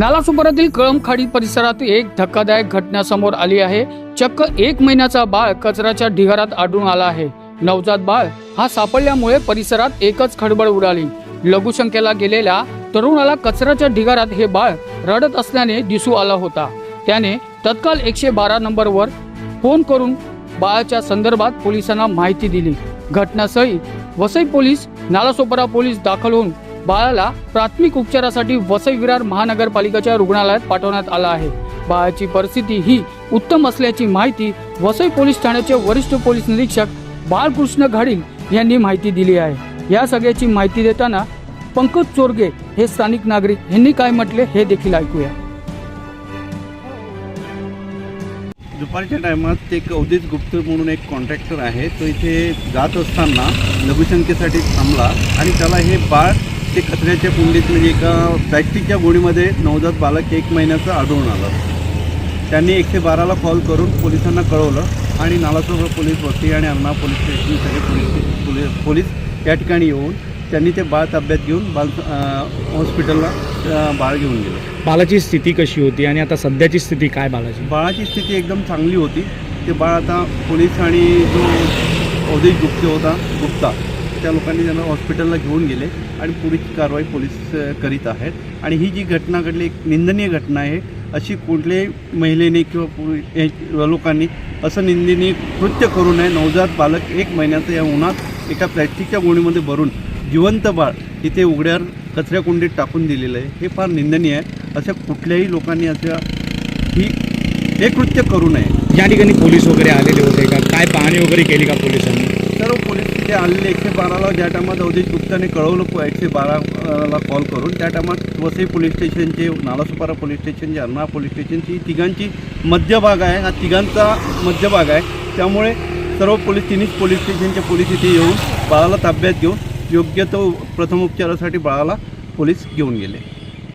नालासोपारातील कळमखाडी परिसरात एक धक्कादायक घटना समोर आली आहे. चक्क एक महिन्याचा बाळ कचऱ्याच्या ढिगारात आढळून आला आहे. नवजात बाळ हा सापडल्यामुळे परिसरात एकच खडबड उडाली. लघुशंकेला गेलेल्या तरुणाला कचऱ्याच्या ढिगारात हे बाळ रडत असल्याने दिसू आला होता. त्याने तत्काल एकशे बारा नंबरवर फोन करून बाळाच्या संदर्भात पोलिसांना माहिती दिली. घटनास्थळी वसई पोलीस नालासोपारा पोलीस दाखल होऊन बाळाला प्राथमिक उपचारासाठी वसई विरार महानगरपालिकेच्या रुग्णालयात पाठवण्यात आला आहे. बाळाची परिस्थिती ही उत्तम असल्याची माहिती वसई पोलीस ठाण्याचे वरिष्ठ पोलीस निरीक्षक बाळकृष्ण घाडील यांनी माहिती दिली आहे. या सगळ्याची माहिती देताना पंकज चोरगे हे स्थानिक नागरिक यांनी काय म्हटले हे देखील ऐकूया. दुपारच्या टायमात एक अवधीत गुप्त म्हणून एक कॉन्ट्रॅक्टर आहे तो इथे जात असताना लघुशंकेसाठी थांबला आणि त्याला हे बाळ ते कचऱ्याच्या कुंडीत म्हणजे एका प्लॅस्टिकच्या गोणीमध्ये नवजात बालक एक महिन्याचं आढळून आलं. त्यांनी एकशे बाराला कॉल करून पोलिसांना कळवलं आणि नालासोबा पोलीस वसई आणि अण्णा पोलीस स्टेशन सगळे पोलीस पोलीस पोलीस या ठिकाणी येऊन त्यांनी ते बाळ ताब्यात घेऊन बाल हॉस्पिटलला बाळ घेऊन गेलं. बाळाची स्थिती कशी होती आणि आता सध्याची स्थिती काय बाळाची? बाळाची स्थिती एकदम चांगली होती. ते बाळ आता पोलीस आणि जो औद्योगिक गुप्त होता गुप्ता त्या लोकांनी त्यांना हॉस्पिटलला घेऊन गेले आणि पुढची कारवाई पोलीस करीत आहेत. आणि ही जी घटना घडली एक निंदनीय घटना आहे अशी कुठल्याही महिलेने किंवा लोकांनी असं निंदनीय कृत्य करू नये. नवजात बालक एक महिन्याचं या उन्हात एका प्लॅस्टिकच्या गोणीमध्ये भरून जिवंत बाळ तिथे उघड्यावर कचऱ्या कुंडीत टाकून दिलेलं आहे. हे फार निंदनीय आहे. अशा कुठल्याही लोकांनी अशा ही हे कृत्य करू नये. या ठिकाणी पोलीस वगैरे आलेले होते का? काय पाहणी वगैरे केली का पोलिसांनी? पोलीस तिथे आलेले एकशे बाराला ज्या टायमात अवधीत गुप्ताने कळवलं एकशे बाराला कॉल करून त्या टायमात वसई पोलीस स्टेशनचे नालासुपारा पोलीस स्टेशनचे अर्णा पोलीस स्टेशनची तिघांची मध्यभाग आहे. हा तिघांचा मध्यभाग आहे. त्यामुळे सर्व पोलीस तिन्ही पोलीस स्टेशनचे पोलीस इथे येऊन बाळाला ताब्यात घेऊन योग्य तो प्रथमोपचारासाठी बाळाला पोलीस घेऊन गेले.